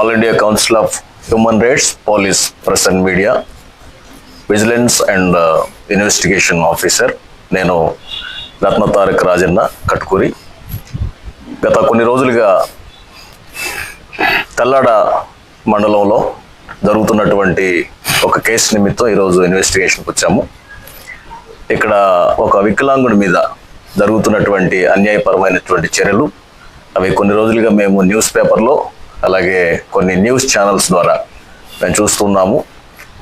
All India council of human rights police press and media vigilance and investigation officer నేను రత్న తారక్ రాజన్న కట్కూరి. గత కొన్ని రోజులుగా తెల్లాడ మండలంలో జరుగుతున్నటువంటి ఒక కేసు నిమిత్తం ఈరోజు ఇన్వెస్టిగేషన్కి వచ్చాము. ఇక్కడ ఒక వికలాంగుడి మీద జరుగుతున్నటువంటి అన్యాయపరమైనటువంటి చర్యలు అవి కొన్ని రోజులుగా మేము న్యూస్ పేపర్లో అలాగే కొన్ని న్యూస్ ఛానల్స్ ద్వారా మేము చూస్తున్నాము.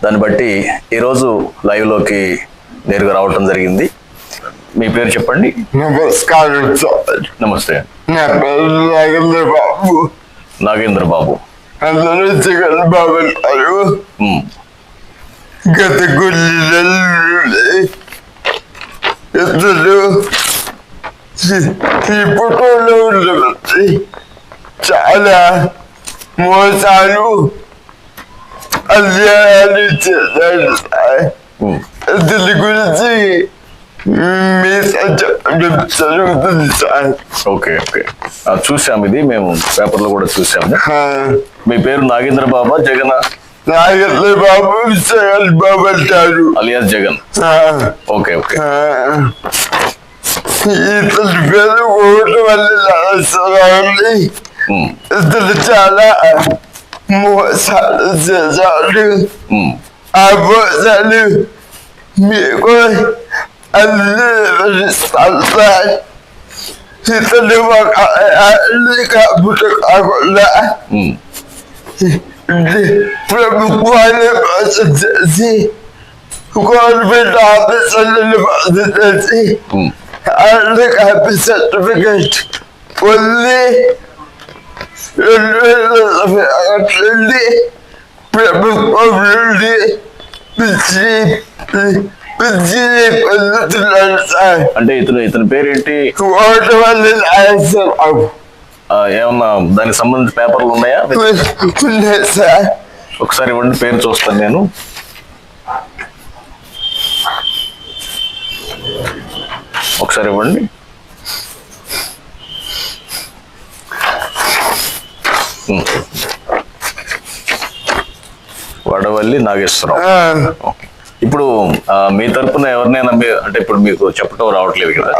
దాన్ని బట్టి ఈరోజు లైవ్లోకి నేరుగా రావటం జరిగింది. మీ పేరు చెప్పండి? నమస్కారం సార్ నమస్తే. నా పేరు నాగేంద్ర బాబు నాగేంద్ర బాబు అందరూ జగన్ బాబు అంటారు మ్, గత కొన్ని నెలలు ఇద్దరు ఈ ఫోటోలో ఉన్నటువంటి చాలా మోసాలు దీని గురించి ఓకే ఓకే. ఇది. మేము పేపర్లో కూడా చూసాము మీ పేరు నాగేంద్ర బాబా జగన్? నాగేంద్ర బాబు జగన్ బాబు అంటారు. అలియాస్ జగన్. Okay okay. ఇతని పేరు ఓటు వల్ల రాస్తున్నారండి మ్, ఇతను చాలా మోసాలు చేశాడు మ్, ఆ మోసాలు మీకు అన్ని వివరిస్తాను సార్ ఇతను ఒక ఆడది కాపుడు కాకుండా మ్, ప్రభుత్వాన్ని ప్రభుత్వం నుండి పిచ్చి సార్. అంటే ఇతను ఇతని పేరేంటి? ఓటు వల్ల ఏమన్నా దానికి సంబంధించిన పేపర్లు ఉన్నాయా? ఉన్నాయి సార్. ఒకసారి ఇవ్వండి పేరు చూస్తాను నేను. ఒకసారి ఇవ్వండి. వడవల్లి నాగేశ్వరరావు. ఓకే. ఇప్పుడు మీ తరపున ఎవరినైనా అంటే ఇప్పుడు మీకు చెప్పడం రావట్లేదు కదా.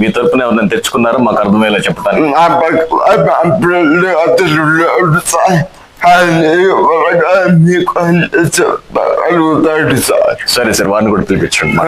మీ తరపున ఎవరినైనా తెచ్చుకున్నారా? మాకు అర్థమయ్యేలా చెప్పడానికి నా పక్కన మా ఫ్రెండ్ అతను ఉన్నాడు సార్. సార్ వారిని కూడా పిలిపించండి.